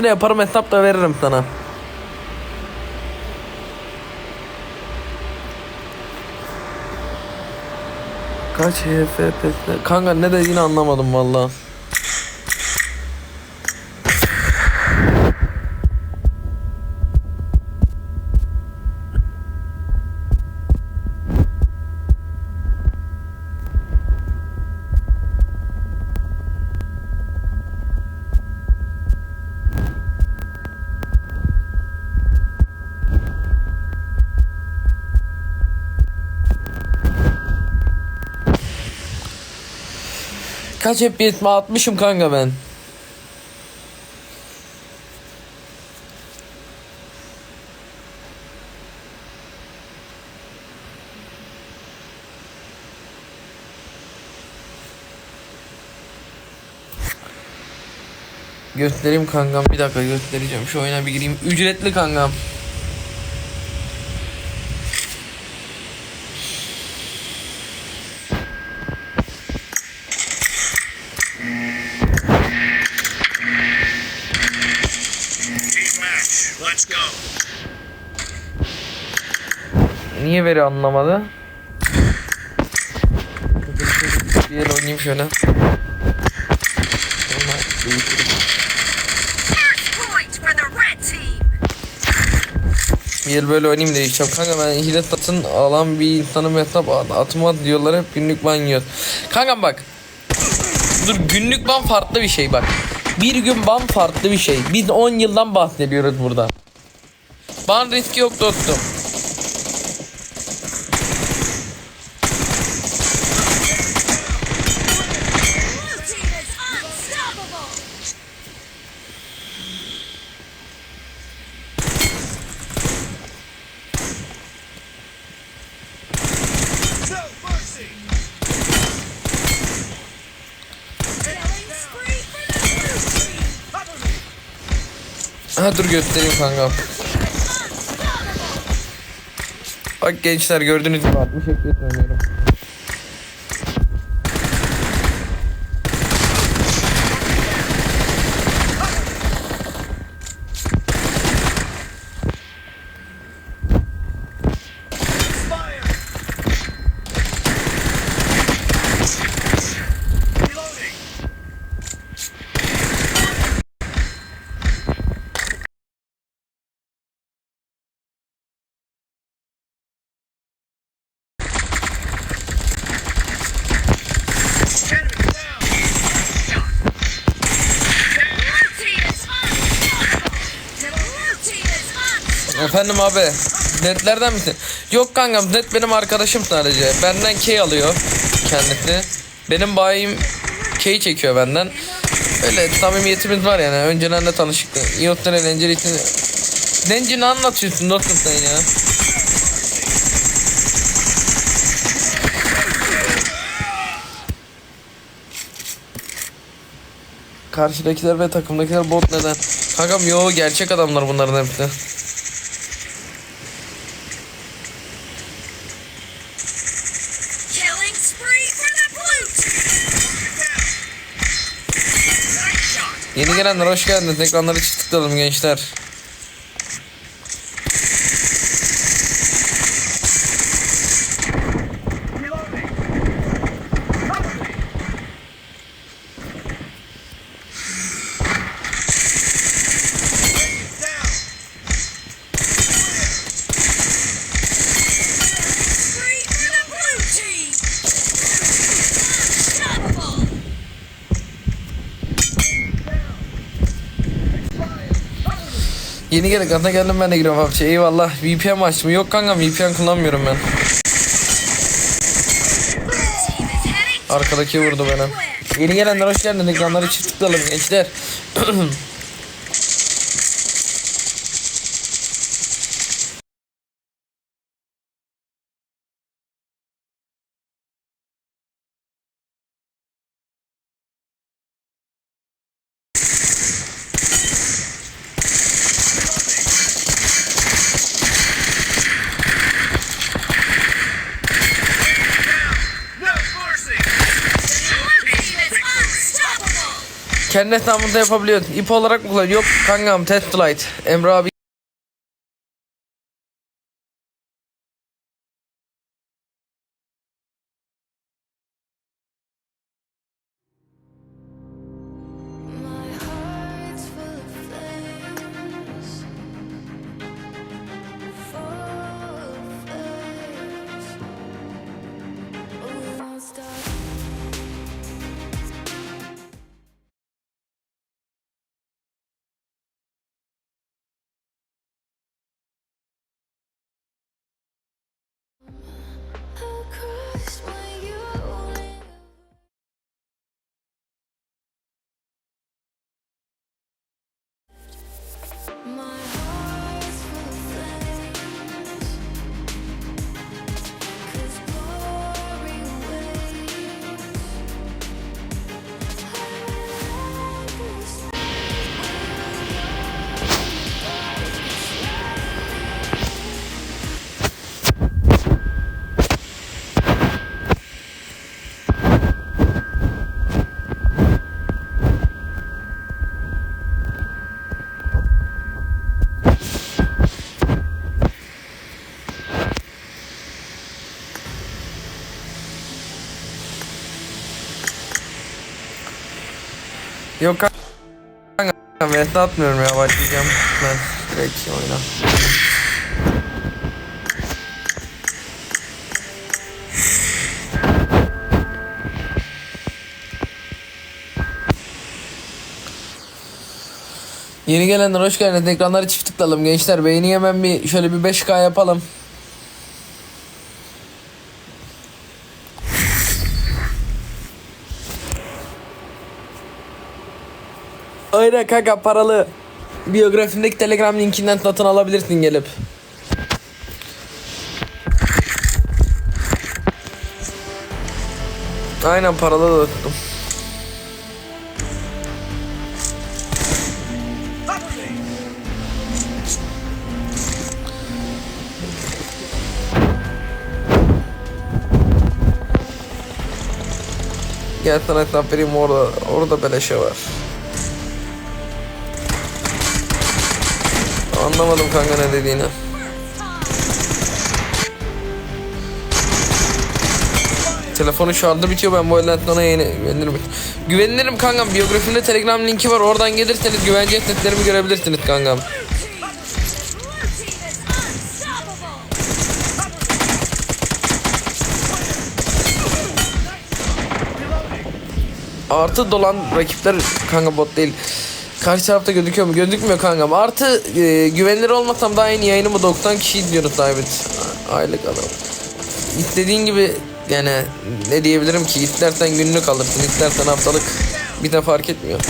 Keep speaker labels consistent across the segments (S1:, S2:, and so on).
S1: Ne yaparım hesap da veririm sana. Kaç HFPS? Kanka ne dediğini anlamadım valla. Kaç FPS mi atmışım kanka ben. Göstereyim kankam bir dakika göstereceğim. Şu oyuna bir gireyim. Ücretli kankam Niye veri anlamadı? Bir yer oynayayım şöyle. Bir böyle oynayayım değişeceğim. Kanka ben hile satın alan bir insanım hesap at- atma diyorlar hep günlük ban yiyor. Kanka bak. Dur günlük ban farklı bir şey bak. Bir gün ban farklı bir şey. Biz 10 yıldan bahsediyoruz burada. Ban riski yok dostum. Ha dur göstereyim kanka.
S2: Unstoppable.
S1: Bak gençler gördüğünüz gibi 60 FPS oynuyorum. Efendim abi netlerden misin? Yok kankam net benim arkadaşım sadece. Benden key alıyor kendisi. Benim bayim key çekiyor benden. Öyle samimiyetimiz var yani. Önceden de tanışıktık. İyot'tan eğlenceli için. Zenci ne anlatıyorsun dostum sen ya? Karşıdakiler ve takımdakiler bot neden? Kankam yo gerçek adamlar bunların hepsi. Yeni gelenler hoş geldiniz. Ekranları çift tıklayalım gençler. Yeni gelin kanka geldim ben de giriyorum abi. Eyvallah. VPN açtım? Yok kanka VPN kullanmıyorum ben. Arkadaki vurdu beni. Yeni gelenler hoş geldiniz. Ekranları çift tıklayalım gençler. Kendi hesabında yapabiliyorsun. İp olarak mı kullanıyorsun? Yok kankam test light. Emre abi Yok kanka ben atmıyorum ya başlayacağım ben direkt oyna. Yeni gelenler hoş geldiniz. Ekranları çift tıklayalım gençler. Beğeni hemen bir şöyle bir 5K yapalım. Aynen kanka paralı. Biyografindeki telegram linkinden satın alabilirsin gelip. Aynen paralı da tuttum. Gel sana etap vereyim orada. Orada beleşe var. Anlamadım kanka ne dediğini. Telefonu şu anda bitiyor ben bu elden yeni güvenirim. Güvenilirim kankam biyografimde telegram linki var oradan gelirseniz güvence etletlerimi görebilirsiniz kankam. Artı dolan rakipler kanka bot değil. Karşı tarafta gözüküyor mu? Gözükmüyor kankam. Artı e, güvenilir olmasam daha yeni yayınımı 90 kişi izliyoruz David. Aylık adam. İstediğin gibi yani ne diyebilirim ki istersen günlük alırsın istersen haftalık bir de fark etmiyor.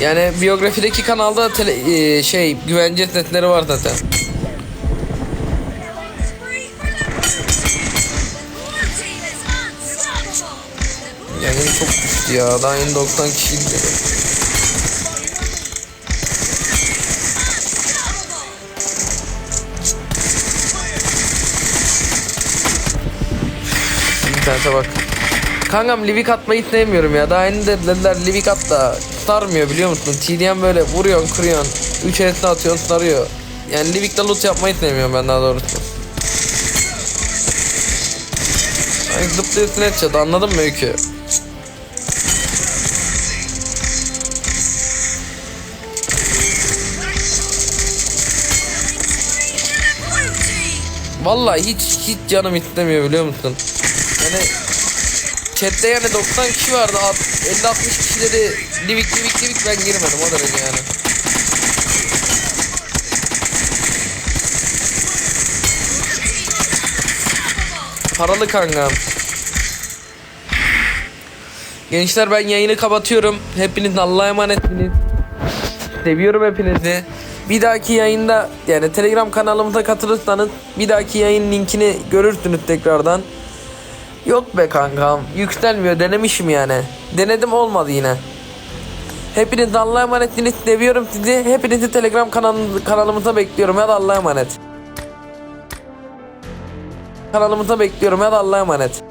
S1: Yani biyografideki kanalda tele, e, şey güvence setleri var zaten. Yani çok ya. Daha yeni 90 kişi izliyor. İnternete bak. Kankam livik atmayı sevmiyorum ya. Daha yeni de dediler livik at da sarmıyor biliyor musun? TDM böyle vuruyorsun kırıyorsun. 3 esne atıyorsun sarıyor. Yani livikte loot yapmayı sevmiyorum ben daha doğrusu. Hani zıplıyorsun headshot anladın mı öykü? Vallahi hiç hiç canım istemiyor biliyor musun? Yani chatte yani 90 kişi vardı 50-60 kişi dedi livik livik livik ben girmedim o derece yani. Paralı kankam. Gençler ben yayını kapatıyorum. Hepiniz Allah'a emanetsiniz. Seviyorum hepinizi. Bir dahaki yayında yani Telegram kanalımıza katılırsanız bir dahaki yayın linkini görürsünüz tekrardan. Yok be kankam yükselmiyor denemişim yani. Denedim olmadı yine. Hepiniz Allah'a emanetsiniz. Seviyorum sizi. Hepinizi Telegram kanal kanalımıza bekliyorum. Hadi Allah'a emanet. Kanalımıza bekliyorum. Hadi Allah'a emanet.